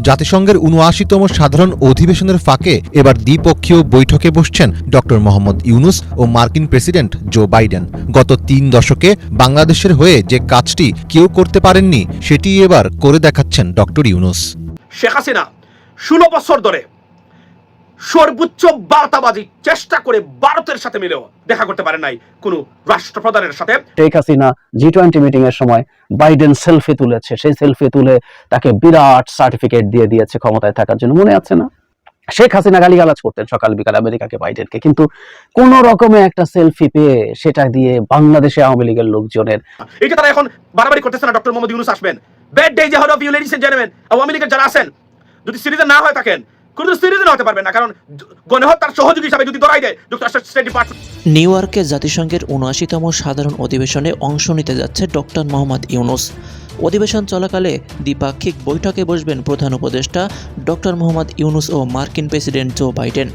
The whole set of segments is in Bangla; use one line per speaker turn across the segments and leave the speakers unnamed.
জাতিসংঘের উনআশিতম সাধারণ অধিবেশনের ফাঁকে এবার দ্বিপক্ষীয় বৈঠকে বসছেন ড মোহাম্মদ ইউনুস ও মার্কিন প্রেসিডেন্ট জো বাইডেন। গত তিন দশকে বাংলাদেশের হয়ে যে কাজটি কেউ করতে পারেননি, সেটি এবার করে দেখাচ্ছেন ডক্টর ইউনুস।
শেখ হাসিনা ষোলো বছর ধরে সর্বোচ্চ বার্তাবাজি চেষ্টা করে ভারতের সাথে মিলেও দেখা করতে পারে নাই কোনো রাষ্ট্রপ্রধানের সাথে।
Sheikh Hasina G twenty meeting এর সময় বাইডেন সেলফি তুলেছে। সেই সেলফি তুলে তাকে বিরাট সার্টিফিকেট দিয়ে দিয়েছে ক্ষমতায় থাকার জন্য। মনে আছে না? শেখ হাসিনা গালিগালাজ করতেন সকাল বিকাল আমেরিকাকে বাইডেনকে কিন্তু কোন রকমে একটা সেলফি পেয়ে সেটা দিয়ে বাংলাদেশে আওয়ামী লীগের লোকজনের
এটা তারা এখন বাড়াবাড়ি করতেছে না ডক্টর মোহাম্মদ ইউনুস আসবেন। Bad day Johar of you ladies and gentleman Awami লীগের যারা আছেন যদি সিরিজে না হয় থাকেন
নিউ ইয়র্কে জাতিসংঘের উনআশিতম সাধারণ অধিবেশনে অংশ নিতে যাচ্ছে ডক্টর মোহাম্মদ ইউনুস। অধিবেশন চলাকালে দ্বিপাক্ষিক বৈঠকে বসবেন প্রধান উপদেষ্টা ডক্টর মোহাম্মদ ইউনুস ও মার্কিন প্রেসিডেন্ট জো বাইডেন।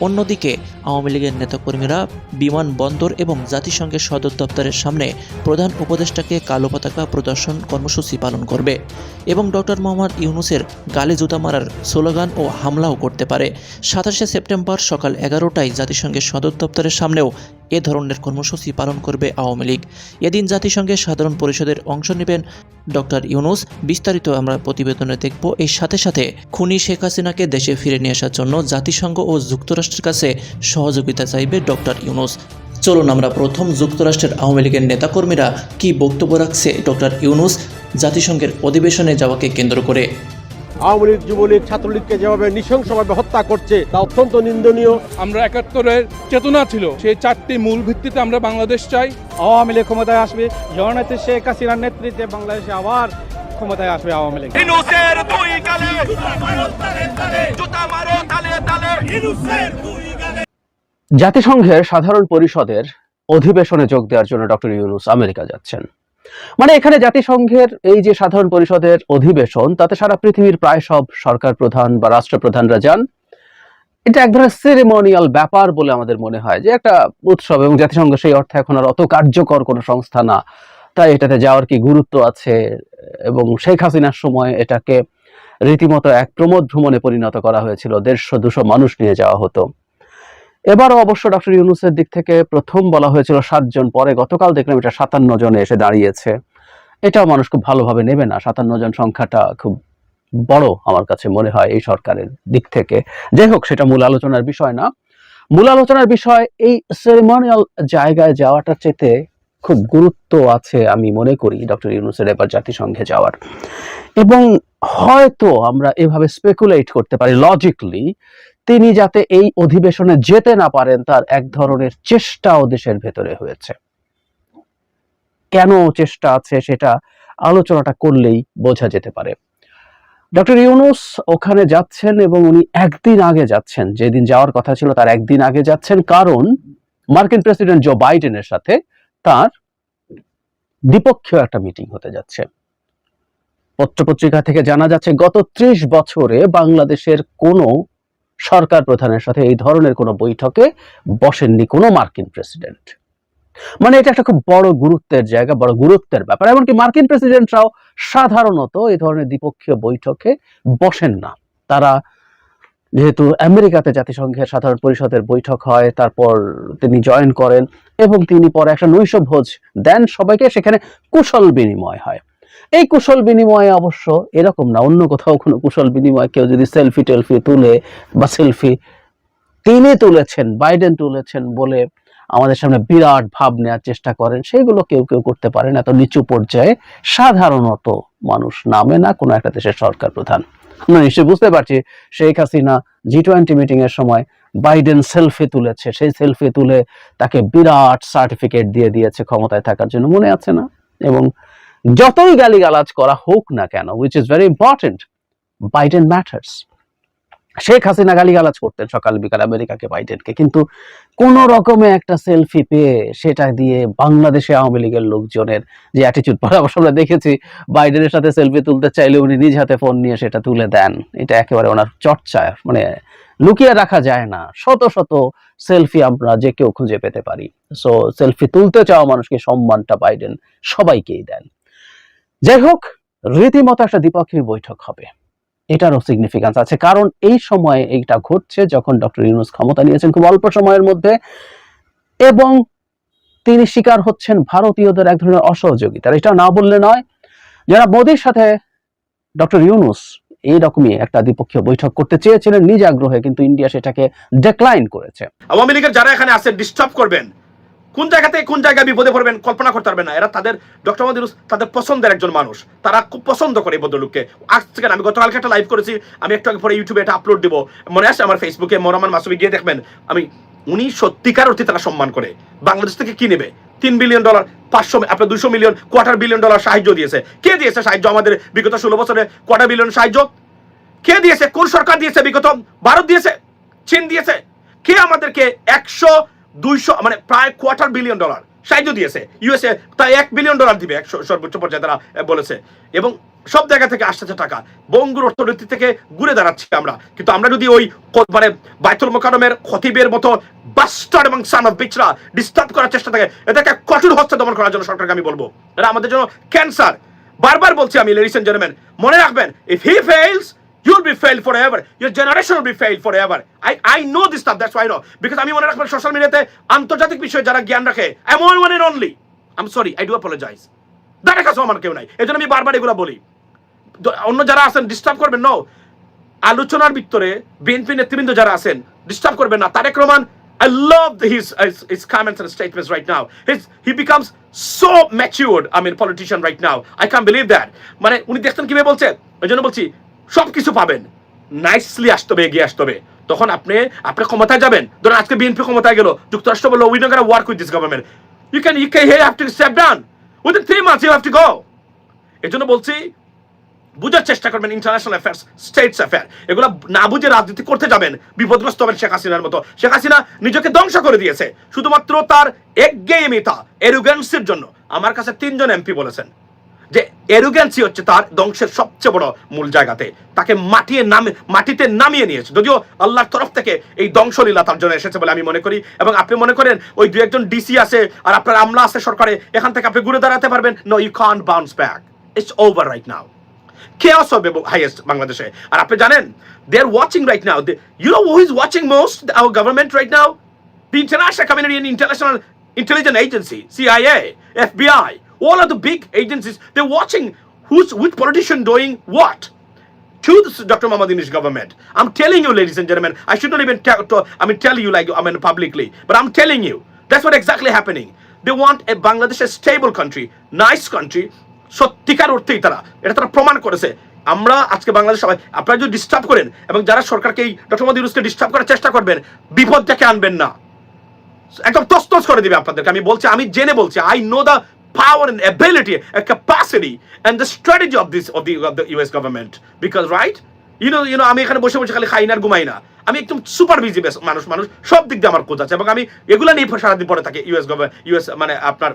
অন্যদিকে, আওয়ামী লীগের নেতাকর্মীরা বিমানবন্দর এবং জাতিসংঘের সদর দপ্তরের সামনে প্রধান উপদেষ্টাকে কালো পতাকা প্রদর্শন কর্মসূচি পালন করবে এবং ডক্টর মোহাম্মদ ইউনুসের গালে জুতা মারার স্লোগান ও হামলাও করতে পারে। সাতাশে সেপ্টেম্বর সকাল এগারোটায় জাতিসংঘের সদর দপ্তরের সামনেও এ ধরনের কর্মসূচি পালন করবে আওয়ামী লীগ। এদিন জাতিসংঘের সাধারণ পরিষদের অংশ নেবেন ডক্টর ইউনুস। বিস্তারিত আমরা প্রতিবেদনে দেখব। এর সাথে সাথে খুনি শেখ হাসিনাকে দেশে ফিরে নিয়ে আসার জন্য জাতিসংঘ ও যুক্তরাষ্ট্রের কাছে সহযোগিতা চাইবে ডক্টর ইউনুস। চলুন আমরা প্রথম যুক্তরাষ্ট্রের আওয়ামী লীগের নেতাকর্মীরা কি বক্তব্য রাখছে ডক্টর ইউনুস জাতিসংঘের অধিবেশনে যাওয়াকে কেন্দ্র করে?
আওয়ামী লীগ যুবলীগ ছাত্রলীগকে যেভাবে নৃশংসভাবে হত্যা করছে তা অত্যন্ত নিন্দনীয়।
আমরা একাত্তরের চেতনা ছিল সেই চারটি মূল ভিত্তিতে আমরা বাংলাদেশ চাই।
আওয়ামী লীগ ক্ষমতায় আসবে জননেত্রী শেখ হাসিনার নেতৃত্বে বাংলাদেশে আবার ক্ষমতায় আসবে আওয়ামী লীগ।
ইনুসের দুই গালে। জুতা মারো তালে তালে।
জাতিসংঘের সাধারণ পরিষদের অধিবেশনে যোগ দেওয়ার জন্য ডক্টর ইউনুস আমেরিকা যাচ্ছেন। মানে এখানে জাতিসংঘের এই যে সাধারণ পরিষদের অধিবেশন তাতে সারা পৃথিবীর প্রায় সব সরকার প্রধান বা রাষ্ট্রপ্রধানরা যান। এটা এক ধরনের সেরেমনিয়াল ব্যাপার বলে আমাদের মনে হয় যে একটা উৎসব এবং জাতিসংঘ সেই অর্থে এখন আর অত কার্যকর কোনো সংস্থা না। তাই এটাতে যাওয়ার কি গুরুত্ব আছে? এবং শেখ হাসিনার সময় এটাকে রীতিমতো এক প্রমোদ ভ্রমণে পরিণত করা হয়েছিল। দেড়শো, দুশো মানুষ নিয়ে যাওয়া হতো। এবারও অবশ্য ডক্টর ইউনুসের দিক থেকে প্রথম বলা হয়েছিল সাতজন, পরে গতকাল দেখলাম এটা সাতান্ন জনে এসে দাঁড়িয়েছে। এটাও মানুষ খুব ভালোভাবে নেবে না। সাতান্ন জন সংখ্যাটা খুব বড় আমার কাছে মনে হয় এই সরকারের দিক থেকে। যাই হোক, সেটা মূল আলোচনার বিষয় না। মূল আলোচনার বিষয় এই সেরেমনিয়াল জায়গায় যাওয়াটার চেতে খুব গুরুত্ব আছে আমি মনে করি ডক্টর ইউনুসের এবার জাতিসংঘে যাওয়ার। এবং হয়তো আমরা এভাবে স্পেকুলেট করতে পারি লজিকলি তিনি যাতে এই অধিবেশনে যেতে না পারেন তার এক ধরনের চেষ্টাও দেশের ভেতরে হয়েছে। কেন চেষ্টা আছে সেটা আলোচনাটা করলেই বোঝা যেতে পারে। ডক্টর ইউনুস ওখানে যাচ্ছেন এবং উনি একদিন আগে যাচ্ছেন। যেদিন যাওয়ার কথা ছিল তার একদিন আগে যাচ্ছেন। কারণ মার্কিন প্রেসিডেন্ট জো বাইডেনের সাথে দ্বিপক্ষীয় একটা মিটিং হতে যাচ্ছে। পত্রপত্রিকা থেকে জানা যাচ্ছে, গত ত্রিশ বছরে বাংলাদেশের কোনো সরকার প্রধানের সাথে এই ধরনের কোনো বৈঠকে বসেননি কোনো মার্কিন প্রেসিডেন্ট মানে এটা একটা খুব বড় গুরুত্বের জায়গা, বড় গুরুত্বের ব্যাপার। এমনকি মার্কিন প্রেসিডেন্টরাও সাধারণত এই ধরনের দ্বিপক্ষীয় বৈঠকে বসেন না। তারা যেহেতু আমেরিকাতে জাতিসংঘের সাধারণ পরিষদের বৈঠক হয়, তারপর তিনি জয়েন করেন এবং তিনি পরে একটা নৈশ ভোজ দেন সবাইকে, সেখানে কুশল বিনিময় হয়। এই কুশল বিনিময়ে অবশ্য এরকম না, অন্য কোথাও কোনো কুশল বিনিময় কেউ যদি সেলফি টেলফি তুলে বা সেলফি তিনি তুলেছেন, বাইডেন তুলেছেন বলে আমাদের সামনে বিরাট ভাব নেওয়ার চেষ্টা করেন, সেগুলো কেউ কেউ করতে পারেন এত নিচু পর্যায়ে সাধারণত মানুষ নামে না, কোনো একটা দেশের সরকার প্রধান। আমরা নিশ্চয়ই বুঝতে পারছি শেখ হাসিনা জি টোয়েন্টি মিটিংয়ের সময় বাইডেন সেলফি তুলেছে। সেই সেলফি তুলে তাকে বিরাট সার্টিফিকেট দিয়ে দিয়েছে ক্ষমতায় থাকার জন্য। মনে আছে না? এবং যতই গালিগালাজ করা হোক না কেন which is very important Biden matters Sheikh Hasina গালিগালাজ করতেন সকাল বিকাল আমেরিকাকে, বাইডেনকে। কিন্তু কোন রকমে একটা সেলফি পেয়ে সেটা দিয়ে বাংলাদেশে আওয়ামী লীগের লোকজনের যে অ্যাটিচিউড পরামর্শ আমরা দেখেছি বাইডেনের সাথে সেলফি তুলতে চাইলে উনি নিজ হাতে ফোন নিয়ে সেটা তুলে দেন। এটা একেবারে ওনার চর্চা মানে লুকিয়ে রাখা যায় না। শত শত সেলফি আমরা যে কেউ খুঁজে পেতে পারি। সো সেলফি তুলতে চাওয়া মানুষকে সম্মানটা বাইডেন সবাইকেই দেন। যাই হোক, রীতিমতো একটা দ্বিপক্ষীয় বৈঠক হবে। এটারও সিগনিফিকেন্স আছে। কারণ এই সময়ে এইটা ঘটছে যখন ডক্টর ইউনুস ক্ষমতা নিয়েছেন খুব অল্প সময়ের মধ্যে এবং তিনি শিকার হচ্ছেন ভারতীয়দের এক ধরনের অসহযোগিতার। এটা না বললে নয়, যারা মোদীর সাথে ডক্টর ইউনুস এইরকমই একটা দ্বিপক্ষীয় বৈঠক করতে চেয়েছিলেন, নিজ আগ্রহে কিন্তু ইন্ডিয়া সেটাকে ডেক্লাইন করেছে।
আওয়ামী লীগের যারা এখানে আছে ডিস্টার্ব করবেন। কোন জায়গাতে কোন জায়গায় বিপদে পড়বেন কল্পনা করতে পারবেন না। এরা তাদের, ডক্টর ইউনূস তাদের পছন্দের একজন মানুষ। তারা খুব পছন্দ করে এই ভদ্রলোককে। আজ থেকে আমি গতকালকে একটা লাইভ করেছি, আমি একটু আগে পরে ইউটিউবে এটা আপলোড দেবো। মনে আছে আমার ফেসবুকে মোরামান মাসুমি গিয়ে দেখবেন, আমি, উনি সত্যিকার অর্থে তারা সম্মান করে। বাংলাদেশ থেকে কি নেবে? তিন বিলিয়ন ডলার পাঁচশো, আপনার দুশো মিলিয়ন কোয়ার্টার বিলিয়ন ডলার সাহায্য দিয়েছে। কে দিয়েছে সাহায্য আমাদের বিগত ষোলো বছরে? কোয়ার্টার বিলিয়ন সাহায্য? কে দিয়েছে? কোন সরকার দিয়েছে বিগত? ভারত দিয়েছে? চীন দিয়েছে? কে আমাদেরকে একশো দুইশো মানে প্রায় কোয়ার্টার বিলিয়ন ডলার সাহায্য দিয়েছে। ইউএসএ তাই এক বিলিয়ন ডলার দিবে একশো সর্বোচ্চ পর্যায়ে তারা বলেছে। এবং সব জায়গা থেকে আসতেছে টাকা। বঙ্গুর অর্থনীতি থেকে ঘুরে দাঁড়াচ্ছি আমরা। কিন্তু আমরা যদি ওই মানে বাইতুল মোকারমের খতিবের মতো বাস্টার এবং সান অফ বিচরা ডিস্টার্ব করার চেষ্টা থাকে এটাকে কঠোর হস্তে দমন করার জন্য সরকারকে আমি বলব। এটা আমাদের জন্য ক্যান্সার বারবার বলছি আমি লেডিস এন্ড জেন্টলম্যান মনে রাখবেন if he fails you'll be failed forever. Your generation will be failed forever. I, I know this stuff, that's why I know. Because আমি মনে রাখবেন সোশ্যাল মিডিয়াতে আন্তর্জাতিক বিষয়ে যারা জ্ঞান রাখে am one one and only. I'm sorry, I do apologize. তার কাছে আমার কেউ নাই এই জন্য আমি বারবার এগুলো বলি অন্য যারা আছেন ডিস্টার্ব করবেন নো আলোচনার ভিতরে বিএনপি নেতৃবৃন্দ যারা আছেন ডিস্টার্ব করবেন না Tarique Rahman I love his, his, his comments and statements right now. His, he becomes so matured, I mean, politician right now. I can't believe that. মানে উনি দেখতেন কীভাবে বলছে ওই জন্য বলছি সব কিছু পাবেন। নাইসলি আসতে হবে, এগিয়ে আসতে হবে। তখন আপনি আপনি ক্ষমতায় যাবেন। ধরুন আজকে বিএনপি ক্ষমতায় গেল, যুক্তরাষ্ট্র বলল we not work with this government you can you can have to step down within three months you have to go এই জন্য বলছি, বুঝার চেষ্টা করবেন ইন্টারন্যাশনাল অ্যাফেয়ার্স স্টেটস অ্যাফেয়ার এগুলো না বুঝে রাজনীতি করতে যাবেন, বিপদগ্রস্ত হবেন শেখ হাসিনার মতো। শেখ হাসিনা নিজেকে ধ্বংস করে দিয়েছে, শুধুমাত্র তার একগেয়েমিতা এরুগেন্সির জন্য। আমার কাছে তিনজন এমপি বলেছেন। যে এরুগেন্সি হচ্ছে তার ধ্বংসের সবচেয়ে বড় মূল জায়গাতে। তাকে মাটিয়ে নামে, মাটিতে নামিয়ে নিয়েছে। যদিও আল্লাহর তরফ থেকে এই ধ্বংসলীলা তার জন্য এসেছে বলে আমি মনে করি। এবং আপনি মনে করেন, ওই দু একজন ডিসি আছে আর আপনার আমলা আছে সরকারে, এখান থেকে আপনি ঘুরে দাঁড়াতে পারবেন। No you can't bounce back it's over right now chaos হবে হাইয়েস্ট বাংলাদেশে। আর আপনি জানেন they are watching right now you know who is watching most our government right now the international and international intelligence agency cia fbi all of the big agencies they're watching who's which politician doing what to this Dr. Mohammad Yunus government. I'm telling you, ladies and gentlemen, I should not even tell, I mean, tell you like I mean publicly, but I'm telling you, that's what exactly happening. They want a Bangladesh a stable country, nice country. সত্যিকার অর্থেই তারা এটা তারা প্রমাণ করেছে আমরা আজকে বাংলাদেশ সবাই আপনারা যদি ডিস্টার্ব করেন এবং যারা সরকারকে এই মোদী ইউনুসকে ডিস্টার্ব করার চেষ্টা করবেন বিপদ ডেকে আনবেন না একদম তস্তস করে দিবে আপনাদেরকে আমি বলছি আমি জেনে বলছি I know the power and ability and capacity and the strategy of this, of the of the US government. Because, right? You know you know, আমি এখানে বসে বসে খালি খাই না ঘুমাই না। আমি একদম সুপার বিজি মানুষ মানুষ, সব দিক দিয়ে আমার খোঁজ আছে এবং আমি এগুলো নিয়ে সারাদিন পরে থাকি ইউএস গভর্নমেন্ট ইউএস মানে আপনার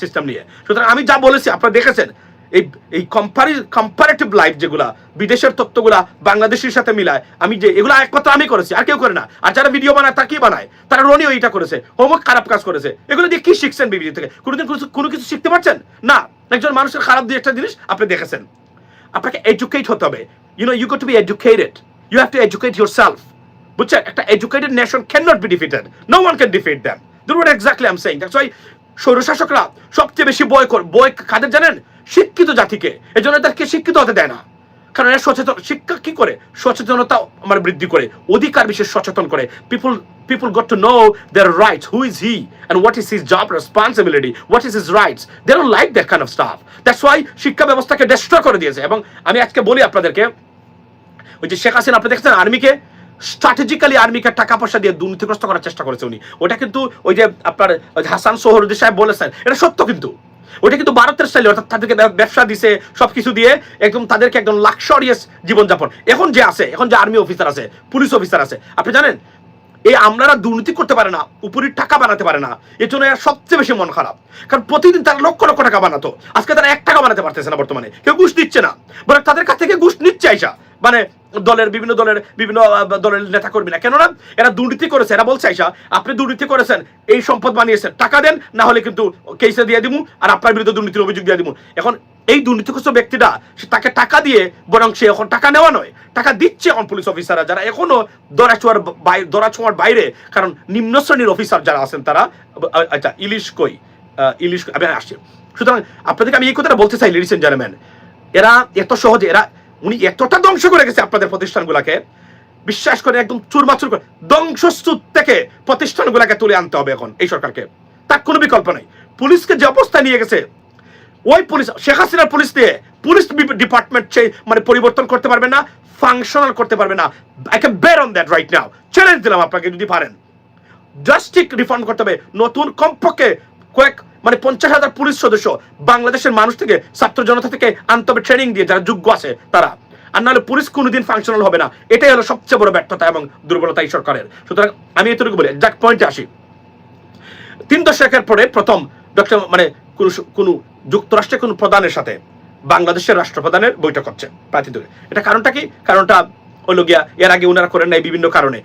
সিস্টেম নিয়ে। সুতরাং আমি যা বলেছি, আপনারা দেখেছেন। এই এই কম্পারি কম্পারেটিভ লাইফ যেগুলা, বিদেশের তত্ত্বগুলা বাংলাদেশের সাথে মিলায়, আমি যে, এগুলো একমাত্র আমি করেছি, আর কেউ করে না। আর যারা ভিডিও বানায়, তারা কি বানায়? তারা রনিও এইটা করেছে হোমওয়ার্ক খারাপ কাজ করেছে। এগুলো দিয়ে কি শিখছেন বিবিজি থেকে? কোনোদিন কোনো- কিছু শিখতে পারছেন? না। একজন মানুষের খারাপ দিয়ে একটা জিনিস আপনি দেখেছেন। আপনাকে এডুকেট হতে হবে। You know you got to be educated you have to educate yourself বুঝছেন? একটা educated nation can not be defeated no one can defeat them do what exactly I'm saying that's why স্বৈরশাসকরা সবচেয়ে বেশি বয় বয় কাদের জানেন? শিক্ষিত জাতিকে, এজন্য তাদেরকে শিক্ষিত হতে দেয় না। কারণ এরা সচেতন, শিক্ষা কি করে? সচেতনতা আমার বৃদ্ধি করে, অধিকার বিশেষ সচেতন করে। People people got to know their rights who is he and what is his job responsibility what is his rights they don't like that kind of stuff that's why শিক্ষা ব্যবস্থাকে ডেস্ট্রয় করে দিয়েছে। এবং আমি আজকে বলি আপনাদেরকে, ওই যে শেখ হাসিনা, আপনি দেখছেন আর্মিকে? স্ট্র্যাটেজিক্যালি আর্মিকে টাকা পয়সা দিয়ে দুর্নীতিগ্রস্ত করার চেষ্টা করেছে উনি। ওটা কিন্তু ওই যে আপনার হাসান সোহরুদ্দি সাহেব বলেছেন। এটা সত্য কিন্তু। ওটা কিন্তু ভারতের স্টাইলে অর্থাৎ তাদেরকে ব্যবসা দিছে, সবকিছু দিয়ে একদম তাদেরকে একদম লাক্সারিয়াস জীবনযাপন। এখন যে আছে, এখন যে আর্মি অফিসার আছে পুলিশ অফিসার আছে, আপনি জানেন এই আমলারা দুর্নীতি করতে পারে না উপরি টাকা বানাতে পারে না, এর জন্য সবচেয়ে বেশি মন খারাপ। কারণ প্রতিদিন তারা লক্ষ লক্ষ টাকা বানাতো, আজকে তারা এক টাকা বানাতে পারতেছে না বর্তমানে, কেউ ঘুষ দিচ্ছে না, বরং তাদের কাছ থেকে ঘুষ নিচ্ছে আইসা। মানে দলের বিভিন্ন দলের বিভিন্ন দলের নেতা কর্মীরা কেননা এরা দুর্নীতি করেছে। এরা বলছে আইসা আপনি দুর্নীতি করেছেন। এই সম্পদ বানিয়েছেন। টাকা দেন, না হলে কিন্তু কেসে দিয়ে দিব আর আপনার বিরুদ্ধে দুর্নীতির অভিযোগ দিয়ে দিব এখন এই দুর্নীতিগ্রস্ত ব্যক্তিটা সে তাকে টাকা দিয়ে, বরং সে এখন টাকা নেওয়া নয়, টাকা দিচ্ছে এখন পুলিশ অফিসাররা যারা এখনও দরা দরাছোয়ার বাইরে দরাছোয়ার বাইরে। কারণ নিম্ন শ্রেণির অফিসার যারা আছেন তারা আচ্ছা ইলিশ কই? ইলিশ আমি আসছি। সুতরাং আপনাদেরকে আমি এই কথাটা বলতে চাই লেডিস এন্ড জেন্টলম্যান এরা এত সহজে, এরা উনি এতটা ধ্বংস করে গেছে আপনাদের প্রতিষ্ঠানগুলোকে, বিশ্বাস করে একদম চুরমাচুর করে, ধ্বংসস্তূপ থেকে প্রতিষ্ঠানগুলোকে তুলে আনতে হবে এখন এই সরকারকে। তার কোনো বিকল্প নেই। পুলিশকে যে অবস্থায় নিয়ে গেছে, ওই পুলিশ, শেখ হাসিনার পুলিশ দিয়ে পুলিশ ডিপার্টমেন্ট মানে পরিবর্তন করতে পারবে না ফাংশনাল করতে পারবে না। I can bet on that right now challenge দিলাম আপনাকে যদি পারেন। জাস্টিক রিফান্ড করতে হবে। নতুন কমপক্ষে কয়েক মানে পঞ্চাশ হাজার পুলিশ সদস্য বাংলাদেশের মানুষ থেকে, ছাত্র জনতা থেকে আনতে হবে ট্রেনিং দিয়ে যারা যোগ্য আছে তারা। আর নাহলে পুলিশ কোনোদিন ফাংশনাল হবে না। এটাই হলো সবচেয়ে বড় ব্যর্থতা এবং দুর্বলতা এই সরকারের। সুতরাং আমি এতটুকু বলি, যাক পয়েন্টে আসি। তিন দশকের পরে প্রথম ডক্টর মানে কোন কোন যুক্তরাষ্ট্রের কোন প্রধানের সাথে বাংলাদেশের রাষ্ট্রপ্রধানের বৈঠক হচ্ছে প্রার্থীদের এটা কারণটা কি? কারণটা হলো গিয়া এর আগে ওনারা করেন নাই বিভিন্ন কারণে।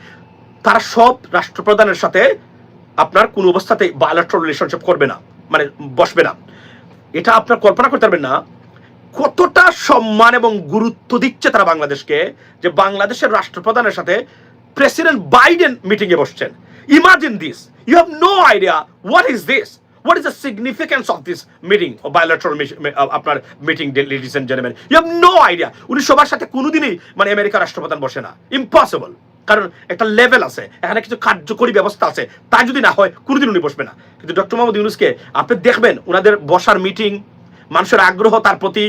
তারা সব রাষ্ট্রপ্রধানের সাথে আপনার কোন অবস্থাতে বায়োলেট্রাল রিলেশনশিপ করবে না। মানে বসবে না। এটা আপনার কল্পনা করতে পারবেন না কতটা সম্মান এবং গুরুত্ব দিচ্ছে তারা বাংলাদেশকে যে বাংলাদেশের রাষ্ট্রপ্রধানের সাথে প্রেসিডেন্ট বাইডেন মিটিংয়ে বসছেন। Imagine this you have no idea what is this what is the significance of this meeting bilateral আপনার meeting ladies and gentleman you have no idea উনি সবার সাথে কোনোদিনই মানে আমেরিকার রাষ্ট্রপ্রধান বসে না। ইম্পসিবল কারণ একটা লেভেল আছে, এখানে কিছু কার্যকরী ব্যবস্থা আছে, তা যদি না হয় কোনোদিন উনি বসবে না। কিন্তু ডক্টর মোহাম্মদ ইউনুসকে আপনি দেখবেন ওনাদের বসার মিটিং মানুষের আগ্রহ তার প্রতি,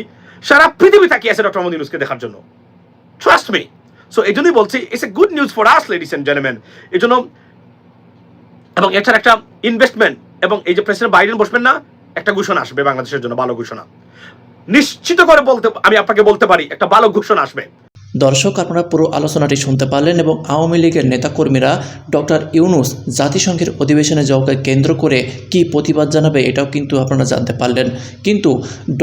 সারা পৃথিবী তাকিয়ে আছে ডক্টর মোহাম্মদ ইউনুসকে দেখার জন্য। ট্রাস্ট মি সো এই জন্যই বলছি it's a good news for us ladies and gentleman এই জন্য, এবং এছাড়া একটা ইনভেস্টমেন্ট এবং এই যে প্রেসিডেন্ট বাইডেন বসবেন না, একটা ঘোষণা আসবে বাংলাদেশের জন্য, ভালো ঘোষণা। নিশ্চিত করে বলতে, আমি আপনাকে বলতে পারি, একটা ভালো ঘোষণা আসবে।
দর্শক, আপনারা পুরো আলোচনাটি শুনতে পারলেন এবং আওয়ামী লীগের নেতাকর্মীরা ডক্টর ইউনুস জাতিসংঘের অধিবেশনে যাওয়াকে কেন্দ্র করে কি প্রতিবাদ জানাবে এটাও কিন্তু আপনারা জানতে পারলেন। কিন্তু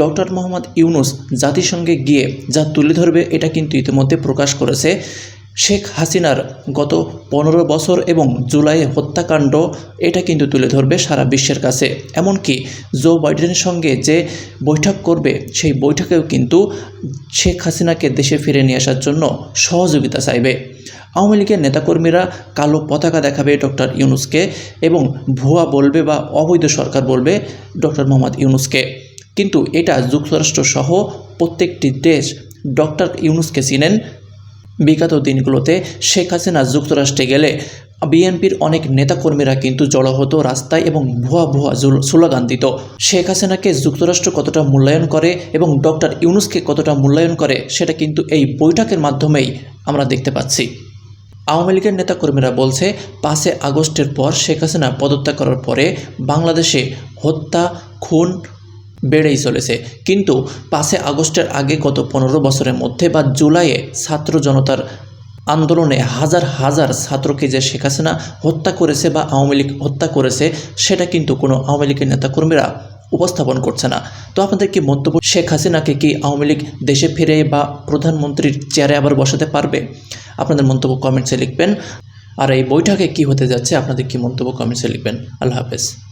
ডক্টর মোহাম্মদ ইউনুস জাতিসংঘে গিয়ে যা তুলে ধরবে, এটা কিন্তু ইতিমধ্যে প্রকাশ করেছে। শেখ হাসিনার গত পনেরো বছর এবং জুলাই হত্যাকাণ্ড এটা কিন্তু তুলে ধরবে সারা বিশ্বের কাছে। এমনকি জো বাইডেনের সঙ্গে যে বৈঠক করবে, সেই বৈঠকেও কিন্তু শেখ হাসিনাকে দেশে ফিরে নিয়ে আসার জন্য সহযোগিতা চাইবে। আওয়ামী লীগের নেতাকর্মীরা কালো পতাকা দেখাবে ডক্টর ইউনুসকে এবং ভুয়া বলবে বা অবৈধ সরকার বলবে ডক্টর মোহাম্মদ ইউনুসকে। কিন্তু এটা যুক্তরাষ্ট্রসহ প্রত্যেকটি দেশ ডক্টর ইউনুসকে চিনেন। বিগত দিনগুলোতে শেখ হাসিনা যুক্তরাষ্ট্রে গেলে বিএনপির অনেক নেতাকর্মীরা কিন্তু জড়ো হতো রাস্তায় এবং ভুয়া ভুয়া স্লোগান দিত। শেখ হাসিনাকে যুক্তরাষ্ট্র কতটা মূল্যায়ন করে এবং ডক্টর ইউনুসকে কতটা মূল্যায়ন করে সেটা কিন্তু এই বৈঠকের মাধ্যমেই আমরা দেখতে পাচ্ছি। আওয়ামী লীগের নেতাকর্মীরা বলছে পাঁচে আগস্টের পর শেখ হাসিনা পদত্যাগ করার পরে বাংলাদেশে হত্যা, খুন বেড়েই চলেছে। কিন্তু পাঁচে আগস্টের আগে গত পনেরো বছরের মধ্যে বা জুলাইয়ে ছাত্র জনতার আন্দোলনে হাজার হাজার ছাত্রকে যে শেখ হাসিনা হত্যা করেছে বা আওয়ামী লীগ হত্যা করেছে, সেটা কিন্তু কোনো আওয়ামী লীগের নেতাকর্মীরা উপস্থাপন করছে না। তো আপনাদের কি মন্তব্য, শেখ হাসিনাকে কি আওয়ামী লীগ দেশে ফিরে বা প্রধানমন্ত্রীর চেয়ারে আবার বসাতে পারবে? আপনাদের মন্তব্য কমেন্টসে লিখবেন। আর এই বৈঠকে কি হতে যাচ্ছে, আপনাদের কি মন্তব্য কমেন্টসে লিখবেন। আল্লাহ হাফেজ।